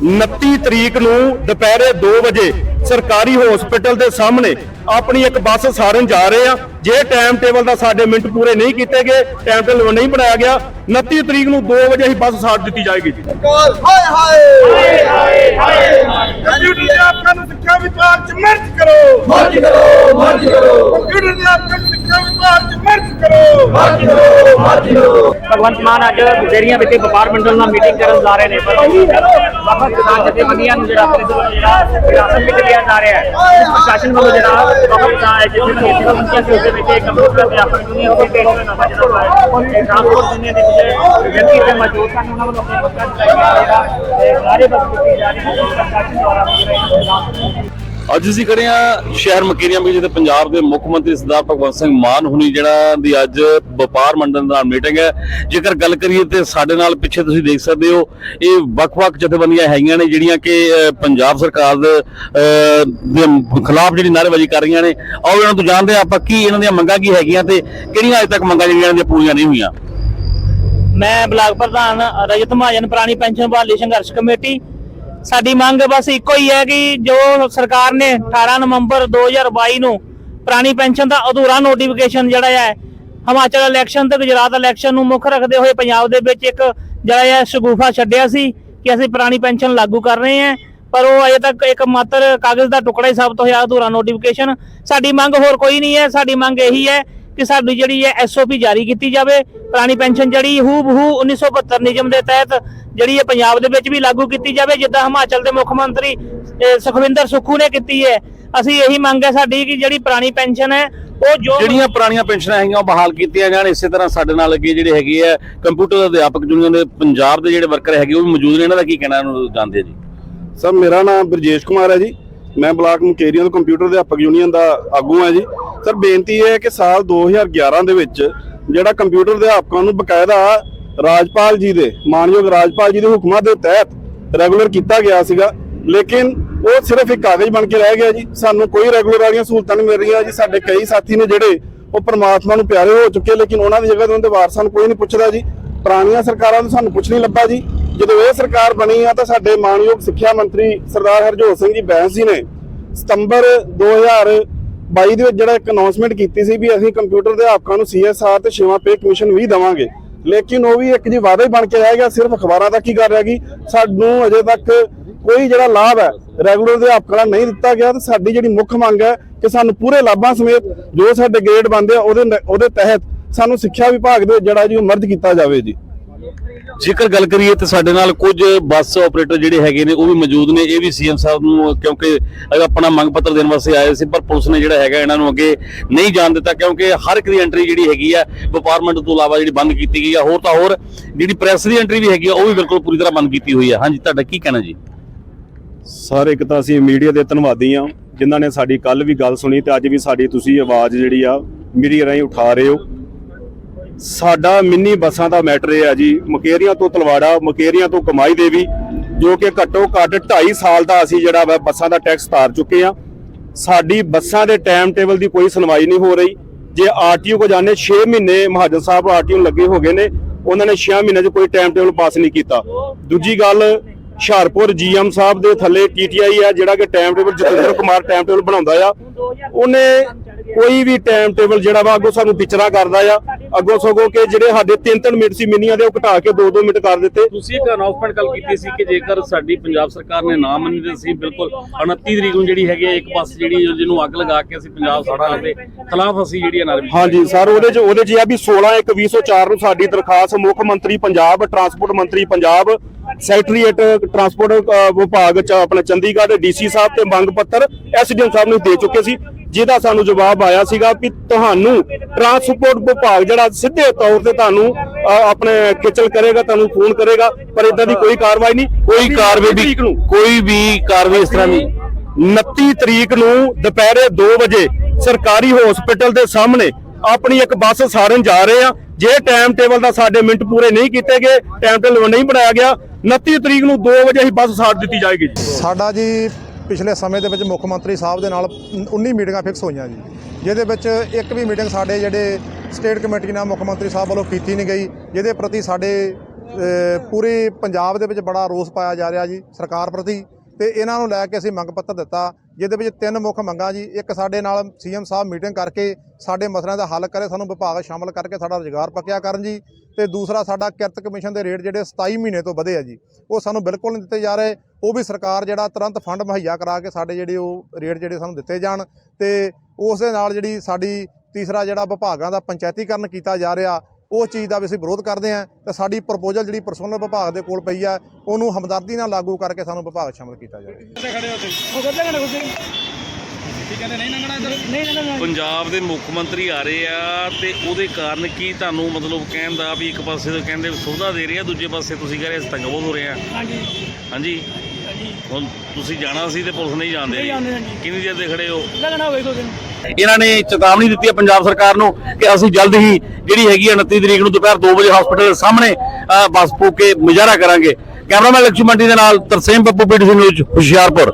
29 ਤਰੀਕ ਨੂੰ ਦੁਪਹਿਰੇ 2 ਵਜੇ ਸਰਕਾਰੀ ਹਸਪੀਟਲ ਦੇ ਸਾਹਮਣੇ ਆਪਣੀ ਇੱਕ ਬੱਸ ਸਾਰਨ ਜਾ ਰਹੇ ਆ। ਜੇ ਟਾਈਮ ਟੇਬਲ ਦਾ ਸਾਡੇ ਮਿੰਟ ਪੂਰੇ ਨਹੀਂ ਕੀਤੇ ਗਏ ਟਾਈਮ ਟੇਬਲ ਨਹੀਂ ਬਣਾਇਆ ਗਿਆ। 29 ਤਰੀਕ ਨੂੰ 2 ਵਜੇ ਹੀ ਬੱਸ ਸਾੜ ਦਿੱਤੀ ਜਾਏਗੀ ਹਾਏ ਹਾਏ ਹਾਏ ਹਾਏ! ਕੰਪਿਊਟਰ ਦੇ ਆਪਕਾਂ ਨੂੰ ਸਿੱਖਿਆ ਵਿਭਾਗ ਚ ਮਰਜ ਕਰੋ। ਮਰਜ ਕਰੋ ਮਰਜ ਕਰੋ। ਕੰਪਿਊਟਰ ਦੇ ਆਪਕਾਂ ਨੂੰ ਸਿੱਖਿਆ ਵਿਭਾਗ ਚ ਮਰਜ ਕਰੋ ਮਰਜ ਕਰੋ। ਮਰਜ ਕਰੋ। ਭਗਵੰਤ ਮਾਨ ਅੱਜ ਬੁਜੇਰੀਆਂ ਵਿਖੇ ਵਪਾਰ ਮੰਡਲ ਨਾਲ ਮੀਟਿੰਗ ਕਰਨ ਜਾ ਰਹੇ ਨੇ, ਪਰ ਵੱਖ ਕਿਸਾਨ ਜਥੇਬੰਦੀਆਂ ਨੂੰ ਜਿਹੜਾ ਆਪਣੇ ਤੋਂ ਜਿਹੜਾ ਹਿਰਾਸਤ ਵਿੱਚ ਲਿਆ ਜਾ ਰਿਹਾ ਹੈ ਪ੍ਰਸ਼ਾਸਨ ਵੱਲੋਂ ਜਿਹੜਾ ਵੱਖ ਕਿਸਾਨ ਜਥੇਬੰਦੀਆਂ ਜਥੇਬੰਦੀਆਂ ਦੇ ਉੱਤੇ ਵਿੱਚ ਕੰਪਿਊਟਰ ਦੇ ਆਪਣੀ ਦੁਨੀਆ ਦੇ ਟੇਕ ਦਾ ਨਵਾਂ ਜਿਹੜਾ ਹੈ, ਇਹ ਦੁਨੀਆ ਦੇ ਵਿੱਚ ਵਿਅਕਤੀ ਤੇ ਮੌਜੂਦ ਹਨ, ਉਹਨਾਂ ਵੱਲੋਂ ਆਪਣੇ ਪੱਕਾ ਚਲਾਇਆ ਜਿਹੜਾ ਤੇ ਸਾਰੇ ਵਕਤ ਕੀਤੀ ਜਾ ਰਹੀ ਹੈ ਪ੍ਰਸ਼ਾਸਨ ਦੁਆਰਾ ਜਿਹੜਾ ਅੱਜ ਅਸੀਂ ਖੜੇ ਆ ਸ਼ਹਿਰ ਮਕੇਰੀਆਂ ਵਿੱਚ ਜਿੱਥੇ ਪੰਜਾਬ ਦੇ ਮੁੱਖ ਮੰਤਰੀ ਸਰਦਾਰ ਭਗਵੰਤ ਸਿੰਘ ਮਾਨ ਹੁਣੀ ਜਿਹੜਾ ਦੀ ਅੱਜ ਵਪਾਰ ਮੰਡਲ ਨਾਲ ਮੀਟਿੰਗ ਹੈ। ਜੇਕਰ ਗੱਲ ਕਰੀਏ ਤੇ ਸਾਡੇ ਨਾਲ ਪਿੱਛੇ ਤੁਸੀਂ ਦੇਖ ਸਕਦੇ ਹੋ, ਇਹ ਵੱਖ-ਵੱਖ ਜਥੇਬੰਦੀਆਂ ਹੈਗੀਆਂ ਨੇ, ਜਿਹੜੀਆਂ ਕਿ ਪੰਜਾਬ ਸਰਕਾਰ ਦੇ ਖਿਲਾਫ ਜਿਹੜੀ ਨਾਅਰੇਬਾਜ਼ੀ ਕਰ ਰਹੀਆਂ ਨੇ। ਆਓ ਇਹਨਾਂ ਤੋਂ ਜਾਣਦੇ ਹਾਂ ਆਪਾਂ ਕੀ ਇਹਨਾਂ ਦੀਆਂ ਮੰਗਾਂ ਕੀ ਹੈਗੀਆਂ ਤੇ ਕਿਹੜੀਆਂ ਅਜੇ ਤੱਕ ਮੰਗਾਂ ਜਿਹੜੀਆਂ ਇਹਨਾਂ ਦੀਆਂ ਪੂਰੀਆਂ ਨਹੀਂ ਹੋਈਆਂ। ਮੈਂ ਬਲਾਕ ਪ੍ਰਧਾਨ ਰਜਤ ਮਹਾਜਨ, ਪੁਰਾਣੀ ਪੈਨਸ਼ਨ ਬਹਾਲੀ ਸੰਘਰਸ਼ ਕਮੇਟੀ ਸਾਡੀ ਮੰਗ ਬਸ ਇੱਕੋ ਹੀ ਹੈ ਕਿ ਜੋ ਸਰਕਾਰ ਨੇ 18 ਨਵੰਬਰ 2022 ਨੂੰ ਪੁਰਾਣੀ ਪੈਨਸ਼ਨ ਦਾ ਅਧੂਰਾ ਨੋਟੀਫਿਕੇਸ਼ਨ ਜਿਹੜਾ ਹੈ, ਹਿਮਾਚਲ ਇਲੈਕਸ਼ਨ ਤੇ ਗੁਜਰਾਤ ਇਲੈਕਸ਼ਨ ਨੂੰ ਮੁੱਖ ਰੱਖਦੇ ਹੋਏ ਪੰਜਾਬ ਦੇ ਵਿੱਚ ਇੱਕ ਜਿਹੜਾ ਹੈ ਸ਼ਗੂਫਾ ਛੱਡਿਆ ਸੀ ਕਿ ਅਸੀਂ ਪੁਰਾਣੀ ਪੈਨਸ਼ਨ ਲਾਗੂ ਕਰ ਰਹੇ ਹਾਂ, ਪਰ ਉਹ ਅਜੇ ਤੱਕ ਇੱਕ ਮਾਤਰ ਕਾਗਜ਼ ਦਾ ਟੁਕੜਾ ਹੀ ਸਾਬਤ ਹੋਇਆ, ਅਧੂਰਾ ਨੋਟੀਫਿਕੇਸ਼ਨ ਸਾਡੀ ਮੰਗ ਹੋਰ ਕੋਈ ਨਹੀਂ ਹੈ, ਸਾਡੀ ਮੰਗ ਇਹੀ ਹੈ ਕਿ ਸਾਡੀ ਜਿਹੜੀ ਹੈ ਐਸਓਪੀ ਜਾਰੀ ਕੀਤੀ ਜਾਵੇ। ਪੁਰਾਣੀ ਪੈਨਸ਼ਨ ਜਿਹੜੀ ਹੂ ਬਹੂ 1972 ਨਿਯਮ ਦੇ ਤਹਿਤ ਜਿਹੜੀ ਹੈ ਪੰਜਾਬ ਦੇ ਵਿੱਚ ਵੀ ਲਾਗੂ ਕੀਤੀ ਜਾਵੇ ਜਿੱਦਾਂ ਹਿਮਾਚਲ ਦੇ ਮੁੱਖ ਮੰਤਰੀ ਸੁਖਵਿੰਦਰ ਸੁੱਖੂ ਨੇ ਕੀਤੀ ਹੈ। ਅਸੀਂ ਇਹੀ ਮੰਗ ਹੈ ਸਾਡੀ ਕਿ ਜਿਹੜੀ ਪੁਰਾਣੀ ਪੈਨਸ਼ਨ ਹੈ ਉਹ ਜੋ ਜਿਹੜੀਆਂ ਪੁਰਾਣੀਆਂ ਪੈਨਸ਼ਨਾਂ ਹੈਗੀਆਂ ਉਹ ਬਹਾਲ ਕੀਤੀਆਂ ਜਾਣ। ਇਸੇ ਤਰ੍ਹਾਂ ਸਾਡੇ ਨਾਲ ਅੱਗੇ ਜਿਹੜੇ ਹੈਗੇ ਆ ਕੰਪਿਊਟਰ ਅਧਿਆਪਕ ਯੂਨੀਅਨ ਦੇ ਪੰਜਾਬ ਦੇ ਜਿਹੜੇ ਵਰਕਰ ਹੈਗੇ ਉਹ ਵੀ ਮੌਜੂਦ ਨੇ। ਇਹਨਾਂ ਦਾ ਕੀ ਕਹਿਣਾ ਇਹਨੂੰ ਜਾਣਦੇ ਆ ਜੀ? ਸਰ ਮੇਰਾ ਨਾਮ ਬਰਜੇਸ਼ ਕੁਮਾਰ ਹੈ ਜੀ। ਮੈਂ ਬਲਾਕ ਮੁਕੇਰੀਆਂ ਤੋਂ ਕੰਪਿਊਟਰ ਅਧਿਆਪਕ ਯੂਨੀਅਨ ਦਾ ਆਗੂ ਹਾਂ ਜੀ। ਸਰ, ਬੇਨਤੀ ਇਹ ਹੈ ਕਿ ਸਾਲ 2011 ਦੇ ਵਿੱਚ ਜਿਹੜਾ ਕੰਪਿਊਟਰ ਅਧਿਆਪਕਾਂ ਨੂੰ ਬਕਾਇਦਾ ਰਾਜਪਾਲ ਜੀ ਦੇ, ਮਾਨਯੋਗ ਰਾਜਪਾਲ ਜੀ ਦੇ ਹੁਕਮਾਂ ਦੇ ਤਹਿਤ ਰੈਗੂਲਰ ਕੀਤਾ ਗਿਆ ਸੀਗਾ, ਲੇਕਿਨ ਉਹ ਸਿਰਫ ਇੱਕ ਕਾਗਜ਼ ਬਣ ਕੇ ਰਹਿ ਗਿਆ ਜੀ। ਸਾਨੂੰ ਕੋਈ ਰੈਗੂਲਰ ਵਾਲੀਆਂ ਸਹੂਲਤਾਂ ਨਹੀਂ ਮਿਲ ਰਹੀਆਂ ਜੀ। ਸਾਡੇ ਕਈ ਸਾਥੀ ਨੇ ਜਿਹੜੇ ਉਹ ਪ੍ਰਮਾਤਮਾ ਨੂੰ ਪਿਆਰੇ ਹੋ ਚੁੱਕੇ, ਲੇਕਿਨ ਉਹਨਾਂ ਦੀ ਜਗ੍ਹਾ ਤੇ ਉਹਨਾਂ ਦੇ ਵਾਰਸਾਂ ਨੂੰ ਕੋਈ ਨਹੀਂ ਪੁੱਛਦਾ ਜੀ। ਪੁਰਾਣੀਆਂ ਸਰਕਾਰਾਂ ਤੋਂ ਸਾਨੂੰ ਕੁਝ ਨਹੀਂ ਲੱਭਾ ਜੀ। ਜਦੋਂ ਇਹ ਸਰਕਾਰ ਬਣੀ ਆ ਤਾਂ ਸਾਡੇ ਮਾਨਯੋਗ ਸਿੱਖਿਆ ਮੰਤਰੀ ਸਰਦਾਰ ਹਰਜੋਤ ਸਿੰਘ ਜੀ ਬੈਂਸ ਜੀ ਨੇ ਸਤੰਬਰ 2022 ਦੇ ਵਿੱਚ ਜਿਹੜਾ ਇੱਕ ਅਨਾਉਂਸਮੈਂਟ ਕੀਤੀ ਸੀ ਵੀ ਅਸੀਂ ਕੰਪਿਊਟਰ ਦੇ ਅਧਿਆਪਕਾਂ ਨੂੰ ਸੀਐਸਆਰ ਤੇ ਛੇਵਾਂ ਪੇ ਕਮਿਸ਼ਨ ਵੀ ਦੇਵਾਂਗੇ। ਲੇਕਿਨ ਉਹ ਵੀ ਇੱਕ ਜੀ ਵਾਅਦਾ ਹੀ ਬਣ ਕੇ ਰਹਿ ਗਿਆ, ਸਿਰਫ ਅਖਬਾਰਾਂ ਤੱਕ ਹੀ ਕਰ ਰਿਹਾ ਗਈ ਸਾਨੂੰ ਅਜੇ ਤੱਕ ਕੋਈ ਜਿਹੜਾ ਲਾਭ ਹੈ ਰੈਗੂਲਰ ਅਧਿਆਪਕਾਂ ਦਾ ਨਹੀਂ ਦਿੱਤਾ ਗਿਆ ਤੇ ਸਾਡੀ ਜਿਹੜੀ ਮੁੱਖ ਮੰਗ ਹੈ ਕਿ ਸਾਨੂੰ ਪੂਰੇ ਲਾਭਾਂ ਸਮੇਤ ਜੋ ਸਾਡੇ ਗ੍ਰੇਡ ਬੰਦੇ ਆ, ਉਹਦੇ ਉਹਦੇ ਤਹਿਤ ਸਾਨੂੰ ਸਿੱਖਿਆ ਵਿਭਾਗ ਦੇ ਜਿਹੜਾ ਜੀ ਉਹ ਮਰਜ ਕੀਤਾ ਜਾਵੇ ਜੀ। ਜੇਕਰ ਗੱਲ ਕਰੀਏ ਤੇ ਸਾਡੇ ਨਾਲ ਕੁਝ ਬੱਸ ਆਪਰੇਟਰ ਜਿਹੜੇ ਹੈਗੇ ਨੇ, ਉਹ ਵੀ ਮੌਜੂਦ ਨੇ। ਇਹ ਵੀ ਸੀਐਮ ਸਾਹਿਬ ਨੂੰ, ਕਿਉਂਕਿ ਆਪਣਾ ਮੰਗ ਪੱਤਰ ਦੇਣ ਵਾਸਤੇ ਆਏ ਸੀ, ਪਰ ਪੁਲਿਸ ਨੇ ਜਿਹੜਾ ਹੈਗਾ ਇਹਨਾਂ ਨੂੰ ਅੱਗੇ ਨਹੀਂ ਜਾਣ ਦਿੱਤਾ, ਕਿਉਂਕਿ ਹਰ ਇੱਕ ਦੀ ਐਂਟਰੀ ਜਿਹੜੀ ਹੈਗੀ ਆ ਵਪਾਰਮੈਂਟ ਤੋਂ ਇਲਾਵਾ ਜਿਹੜੀ ਬੰਦ ਕੀਤੀ ਗਈ ਆ, ਹੋਰ ਤਾਂ ਹੋਰ ਜਿਹੜੀ ਪ੍ਰੈਸ ਦੀ ਐਂਟਰੀ ਵੀ ਹੈਗੀ ਆ, ਉਹ ਵੀ ਬਿਲਕੁਲ ਪੂਰੀ ਤਰ੍ਹਾਂ ਬੰਦ ਕੀਤੀ ਹੋਈ ਆ। ਹਾਂਜੀ, ਤੁਹਾਡਾ ਕੀ ਕਹਿਣਾ ਜੀ? ਸਰ, ਇੱਕ ਤਾਂ ਅਸੀਂ ਮੀਡੀਆ ਦੇ ਧੰਨਵਾਦੀ ਆ ਜਿਨ੍ਹਾਂ ਨੇ ਸਾਡੀ ਕੱਲ ਵੀ ਗੱਲ ਸੁਣੀ ਤੇ ਅੱਜ ਵੀ ਸਾਡੀ ਤੁਸੀਂ ਆਵਾਜ਼ ਜਿਹੜੀ ਆ, ਮੀਡੀਆ ਰਾਹੀਂ ਉਠਾ ਰਹੇ ਹੋ। ਸਾਡਾ ਮਿੰਨੀ ਬੱਸਾਂ ਦਾ ਮੈਟਰ ਇਹ ਆ ਜੀ, ਮਕੇਰੀਆਂ ਤੋਂ ਤਲਵਾੜਾ, ਮਕੇਰੀਆਂ ਤੋਂ ਕਮਾਈ ਦੇਵੀ, ਜੋ ਕਿ ਘੱਟੋ ਘੱਟ 2.5 ਸਾਲ ਦਾ ਅਸੀਂ ਜਿਹੜਾ ਵਾ ਬੱਸਾਂ ਦਾ ਟੈਕਸ ਤਾਰ ਚੁੱਕੇ ਆ ਸਾਡੀ ਬੱਸਾਂ ਦੇ ਟਾਈਮ ਟੇਬਲ ਦੀ ਕੋਈ ਸੁਣਵਾਈ ਨਹੀਂ ਹੋ ਰਹੀ। ਜੇ ਆਰਟੀਓ ਕੋ ਜਾਣੇ 6 ਮਹੀਨੇ ਮਹਾਜਨ ਸਾਹਿਬ ਆਰਟੀਓ ਨੂੰ ਲੱਗੇ ਹੋ ਗਏ ਨੇ, ਉਹਨਾਂ ਨੇ 6 ਮਹੀਨਿਆਂ 'ਚ ਕੋਈ ਟਾਈਮ ਟੇਬਲ ਪਾਸ ਨਹੀਂ ਕੀਤਾ। ਦੂਜੀ ਗੱਲ, ਹੁਸ਼ਿਆਰਪੁਰ ਜੀਐਮ ਸਾਹਿਬ ਦੇ ਥੱਲੇ ਟੀਟੀਆਈ ਆ, ਜਿਹੜਾ ਕਿ time table Jatinder Kumar time table ਬਣਾਉਂਦਾ ਆ। ਉਹਨੇ ਕੋਈ ਵੀ ਟਾਈਮ ਟੇਬਲ ਜਿਹੜਾ ਵਾ ਅੱਗੋਂ ਸਾਨੂੰ ਟੀਚਰਾਂ ਕਰਦਾ ਆ। ਅੱਗੋਂ ਸਗੋਂ ਕਿ ਜਿਹੜੇ ਸਾਡੇ 3-3 ਮਿੰਟ ਸੀ ਮਿੰਨੀਆਂ ਦੇ ਉਹ ਘਟਾ ਕੇ 2-2 ਮਿੰਟ ਕਰ ਦਿੱਤੇ। ਤੁਸੀਂ ਇੱਕ ਅਨਾਉਂਸਮੈਂਟ ਕੱਲ ਕੀਤੀ ਸੀ ਕਿ ਜੇਕਰ ਸਾਡੀ ਪੰਜਾਬ ਸਰਕਾਰ ਨੇ ਨਾ ਮੰਨੀ ਤੇ ਅਸੀਂ ਬਿਲਕੁਲ 29 ਤਰੀਕ ਨੂੰ ਜਿਹੜੀ ਹੈਗੀ ਇੱਕ ਬੱਸ ਜਿਹੜੀ ਜਿਹਨੂੰ ਅੱਗ ਲਗਾ ਕੇ ਅਸੀਂ ਪੰਜਾਬ ਸਾੜਾਂ ਦੇ ਖਿਲਾਫ ਅਸੀਂ ਜਿਹੜੀ ਨਾਰੇਬਾਜ਼ੀ ਹਾਂਜੀ ਸਰ ਉਹਦੇ ਚ ਉਹਦੇ ਚ ਆ ਵੀ 16 1 2004 ਨੂੰ ਸਾਡੀ ਦਰਖਾਸਤ ਮੁੱਖ ਮੰਤਰੀ ਪੰਜਾਬ ਟਰਾਂਸਪੋਰਟ ਮੰਤਰੀ ਪੰਜਾਬ ਸੈਕਟਰੀਏਟ ਟਰਾਂਸਪੋਰਟ ਵਿਭਾਗ ਚ ਆਪਣੇ ਚੰਡੀਗੜ੍ਹ ਡੀਸੀ ਸਾਹਿਬ ਤੇ ਮੰਗ ਪੱਤਰ ਐਸਡੀਐਮ ਸਾਹਿਬ ਨੂੰ ਦੇ ਚੁੱਕੇ ਸੀ। ਜਿਹਦਾ ਸਾਨੂੰ ਜਵਾਬ ਆਇਆ ਸੀਗਾ ਕਿ ਤੁਹਾਨੂੰ ਟਰਾਂਸਪੋਰਟ ਵਿਭਾਗ ਜਿਹੜਾ ਸਿੱਧੇ ਤੌਰ ਤੇ ਤੁਹਾਨੂੰ ਆਪਣੇ ਖੇਚਲ ਕਰੇਗਾ ਤੁਹਾਨੂੰ ਫੋਨ ਕਰੇਗਾ ਪਰ ਇਦਾਂ ਦੀ ਕੋਈ ਕਾਰਵਾਈ ਨਹੀਂ। ਕੋਈ ਕਾਰਵਾਈ ਵੀ ਕੋਈ ਵੀ ਕਾਰਵਾਈ ਇਸ ਤਰ੍ਹਾਂ ਦੀ 29 ਤਰੀਕ ਨੂੰ ਦੁਪਹਿਰੇ 2 ਵਜੇ ਸਰਕਾਰੀ ਹਸਪੀਟਲ ਦੇ ਸਾਹਮਣੇ ਆਪਣੀ ਇੱਕ ਬੱਸ ਸਾਰਨ ਜਾ ਰਹੇ ਆ। ਜੇ ਟਾਈਮ ਟੇਬਲ ਦਾ ਸਾਡੇ ਮਿੰਟ ਪੂਰੇ ਨਹੀਂ ਕੀਤੇ ਗਏ ਟਾਈਮ ਟੇਬਲ ਨਹੀਂ ਬਣਾਇਆ ਗਿਆ। 29 ਤਰੀਕ ਨੂੰ 2 ਵਜੇ ਹੀ ਬੱਸ ਸਾੜ ਦਿੱਤੀ ਜਾਏਗੀ। ਸਾਡਾ ਜੀ ਪਿਛਲੇ ਸਮੇਂ ਦੇ ਵਿੱਚ ਮੁੱਖ ਮੰਤਰੀ ਸਾਹਿਬ ਦੇ ਨਾਲ 19 ਮੀਟਿੰਗਾਂ ਫਿਕਸ ਹੋਈਆਂ ਜੀ। ਜਿਹਦੇ ਵਿੱਚ ਇੱਕ ਵੀ ਮੀਟਿੰਗ ਸਾਡੇ ਜਿਹੜੇ ਸਟੇਟ ਕਮੇਟੀ ਨਾਲ ਮੁੱਖ ਮੰਤਰੀ ਸਾਹਿਬ ਵੱਲੋਂ ਕੀਤੀ ਨਹੀਂ ਗਈ ਜਿਹਦੇ ਪ੍ਰਤੀ ਸਾਡੇ ਅ, ਪੂਰੀ ਪੰਜਾਬ ਦੇ ਵਿੱਚ ਬੜਾ ਰੋਸ ਪਾਇਆ ਜਾ ਰਿਹਾ ਜੀ ਸਰਕਾਰ ਪ੍ਰਤੀ। ਤੇ ਇਹਨਾਂ ਨੂੰ ਲੈ ਕੇ ਅਸੀਂ ਮੰਗ ਪੱਤਰ ਦਿੱਤਾ ਜਿਹਦੇ ਵਿੱਚ ਤਿੰਨ ਮੁੱਖ ਮੰਗਾਂ ਜੀ, ਇੱਕ ਸਾਡੇ ਨਾਲ ਸੀਐਮ ਸਾਹਿਬ ਮੀਟਿੰਗ ਕਰਕੇ ਸਾਡੇ ਮਸਲਿਆਂ ਦਾ ਹੱਲ ਕਰੇ, ਸਾਨੂੰ ਵਿਭਾਗ ਸ਼ਾਮਲ ਕਰਕੇ ਸਾਡਾ ਰੁਜ਼ਗਾਰ ਪੱਕਿਆ ਕਰਨ ਜੀ, ਤੇ ਦੂਸਰਾ ਸਾਡਾ ਕਿਰਤ ਕਮਿਸ਼ਨ ਦੇ ਰੇਟ ਜਿਹੜੇ 27 ਮਹੀਨੇ ਤੋਂ ਵਧੇ ਆ ਜੀ, ਉਹ ਸਾਨੂੰ ਬਿਲਕੁਲ ਨਹੀਂ ਦਿੱਤੇ ਜਾ ਰਹੇ, ਉਹ ਵੀ ਸਰਕਾਰ ਜਿਹੜਾ ਤੁਰੰਤ ਫੰਡ ਮੁਹੱਈਆ ਕਰਾ ਕੇ ਸਾਡੇ ਜਿਹੜੇ ਉਹ ਰੇਟ ਜਿਹੜੇ ਸਾਨੂੰ ਦਿੱਤੇ ਜਾਣ, ਤੇ ਉਸ ਦੇ ਨਾਲ ਜਿਹੜੀ ਸਾਡੀ ਤੀਸਰਾ ਜਿਹੜਾ ਵਿਭਾਗਾਂ ਦਾ ਪੰਚਾਇਤੀਕਰਨ ਕੀਤਾ ਜਾ ਰਿਹਾ ਉਹ ਚੀਜ਼ ਦਾ ਵੀ ਅਸੀਂ ਵਿਰੋਧ ਕਰਦੇ ਹਾਂ ਤੇ ਸਾਡੀ ਪ੍ਰਪੋਜ਼ਲ ਜਿਹੜੀ ਪਰਸਨਲ ਵਿਭਾਗ ਦੇ ਕੋਲ ਪਈ ਆ ਉਹਨੂੰ ਹਮਦਰਦੀ ਨਾਲ ਲਾਗੂ ਕਰਕੇ ਸਾਨੂੰ ਵਿਭਾਗ ਸ਼ਾਮਲ ਕੀਤਾ ਜਾਵੇ। ਪੰਜਾਬ ਦੇ ਮੁੱਖ ਮੰਤਰੀ ਆ ਰਹੇ ਆ ਤੇ ਉਹਦੇ ਕਾਰਨ ਕੀ ਤੁਹਾਨੂੰ ਮਤਲਬ ਕਹਿਣ ਦਾ ਵੀ ਇੱਕ ਪਾਸੇ ਤੋਂ ਕਹਿੰਦੇ ਸੁਵਿਧਾ ਦੇ ਰਹੇ ਆ ਦੂਜੇ ਪਾਸੇ ਤੁਸੀਂ ਕਹਿ ਰਹੇ ਤੰਗ ਬਹੁਤ ਹੋ ਰਹੇ ਆ। ਹਾਂਜੀ। ਹਾਂਜੀ। ਹੁਣ ਤੁਸੀਂ ਜਾਣਾ ਸੀ ਤੇ ਪੁਲਿਸ ਨਹੀਂ ਜਾਂਦੇ ਨਹੀਂ ਜਾਂਦੇ, ਹਾਂਜੀ। ਕਿੰਨੀ ਦੇਰ ਦੇ ਖੜੇ ਹੋ? ਲੱਗਣਾ ਹੋਵੇ ਕੋਈ ਦਿਨ। ਇਹਨਾਂ ਨੇ ਚੇਤਾਵਨੀ ਦਿੱਤੀ ਹੈ ਪੰਜਾਬ ਸਰਕਾਰ ਨੂੰ ਕਿ ਅਸੀਂ ਜਲਦ ਹੀ ਜਿਹੜੀ ਹੈਗੀ ਹੈ 29 ਤਰੀਕ ਨੂੰ ਦੁਪਹਿਰ 2 ਵਜੇ ਹਸਪੀਟਲ ਦੇ ਸਾਹਮਣੇ ਅ, ਬੱਸ ਫੂਕ ਕੇ ਮੁਜ਼ਾਹਰਾ ਕਰਾਂਗੇ। ਕੈਮਰਾਮੈਨ ਲక్ష్ਮੀ ਮੰਡੀ ਦੇ ਨਾਲ ਤਰਸੇਮ ਬੱਬੂ ਪੀਟੀਸੀ ਨਿਊਜ਼ ਹੁਸ਼ਿਆਰਪੁਰ।